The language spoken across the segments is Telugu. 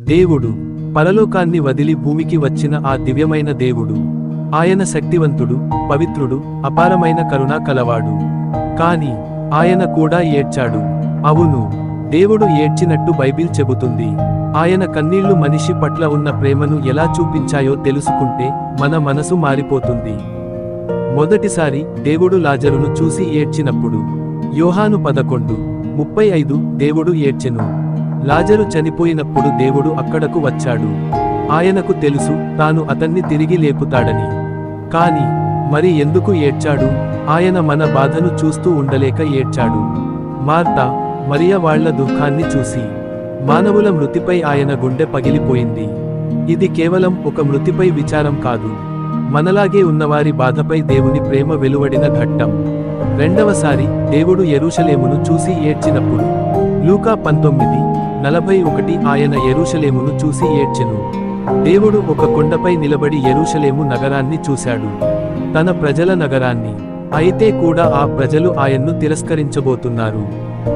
దేవుడు పరలోకాన్ని వదిలి భూమికి వచ్చిన ఆ దివ్యమైన దేవుడు. ఆయన శక్తివంతుడు పవిత్రుడు అపారమైన కరుణ కలవాడు. కాని ఆయన కూడా ఏడ్చాడు. అవును దేవుడు ఏడ్చినట్టు బైబిల్ చెబుతుంది. ఆయన కన్నీళ్ళు మనిషి పట్ల ఉన్న ప్రేమను ఎలా చూపించాయో తెలుసుకుంటే మన మనసు మారిపోతుంది. మొదటిసారి దేవుడు లాజరును చూసి ఏడ్చినప్పుడు యోహాను పదకొండు ముప్పై ఐదు దేవుడు ఏడ్చెను. లాజరు చనిపోయినప్పుడు దేవుడు అక్కడకు వచ్చాడు. ఆయనకు తెలుసు తాను అతన్ని తిరిగి లేపుతాడని. కాని మరి ఎందుకు ఏడ్చాడు? ఆయన మన బాధను చూస్తూ ఉండలేక ఏడ్చాడు. మార్త మరియ వాళ్ళ దుఃఖాన్ని చూసి. మానవుల మృతిపై ఆయన గుండె పగిలిపోయింది. ఇది కేవలం ఒక మృతిపై విచారం కాదు. మనలాగే ఉన్నవారి బాధపై దేవుని ప్రేమ వెలువడిన ఘట్టం. రెండవసారి దేవుడు ఎరుషలేమును చూసి ఏడ్చినప్పుడు లూకా పంతొమ్మిది నలభై ఒకటి ఆయన ఎరుషలేమును చూసి ఏడ్చెను. దేవుడు ఒక కొండపై నిలబడి ఎరుషలేము నగరాన్ని చూశాడు. తన ప్రజల నగరాన్ని. అయితే కూడా ఆ ప్రజలు ఆయన్ను తిరస్కరించబోతున్నారు.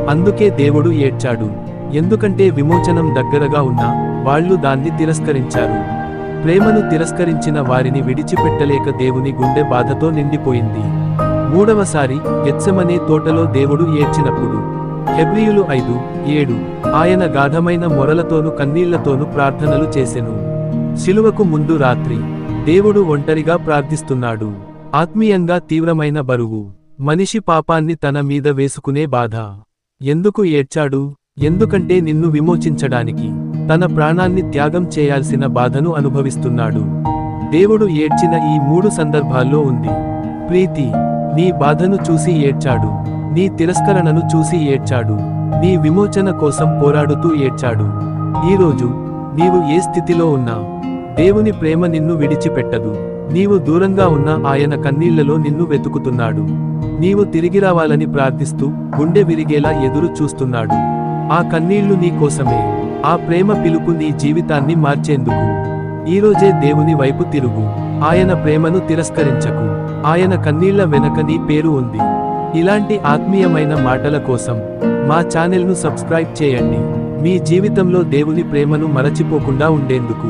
అందుకే దేవుడు ఏడ్చాడు. ఎందుకంటే విమోచనం దగ్గరగా ఉన్నా వాళ్ళు దాన్ని తిరస్కరించారు. ప్రేమను తిరస్కరించిన వారిని విడిచిపెట్టలేక దేవుని గుండె బాధతో నిండిపోయింది. మూడవసారి గెత్సెమనే తోటలో దేవుడు ఏడ్చినప్పుడు హెబ్రియులు ఐదు ఏడు. ఆయన గాఢమైన మొరలతోనూ కన్నీళ్ళతోనూ ప్రార్థనలు చేసెను. శిలువకు ముందు రాత్రి దేవుడు ఒంటరిగా ప్రార్థిస్తున్నాడు. ఆత్మీయంగా తీవ్రమైన బరువు. మనిషి పాపాన్ని తన మీద వేసుకునే బాధ. ఎందుకు ఏడ్చాడు? ఎందుకంటే నిన్ను విమోచించడానికి తన ప్రాణాన్ని త్యాగం చేయాల్సిన బాధను అనుభవిస్తున్నాడు. దేవుడు ఏడ్చిన ఈ మూడు సందర్భాల్లో ఉంది. ప్రీతి నీ బాధను చూసి ఏడ్చాడు. నీ తిరస్కరణను చూసి ఏడ్చాడు. నీ విమోచన కోసం పోరాడుతూ ఏడ్చాడు. ఈరోజు నీవు ఏ స్థితిలో ఉన్నా దేవుని ప్రేమ నిన్ను విడిచిపెట్టదు. నీవు దూరంగా ఉన్న ఆయన కన్నీళ్ళలో నిన్ను వెతుకుతున్నాడు. నీవు తిరిగి రావాలని ప్రార్థిస్తూ గుండె విరిగేలా ఎదురు చూస్తున్నాడు. ఆ కన్నీళ్ళు నీ కోసమే. ఆ ప్రేమ పిలుపు నీ జీవితాన్ని మార్చేందుకు. ఈరోజే దేవుని వైపు తిరుగు. ఆయన ప్రేమను తిరస్కరించకు. ఆయన కన్నీళ్ళ వెనక నీ పేరు ఉంది. ఇలాంటి ఆత్మీయమైన మాటల కోసం మా ఛానెల్ను సబ్స్క్రైబ్ చేయండి. మీ జీవితంలో దేవుని ప్రేమను మరచిపోకుండా ఉండేందుకు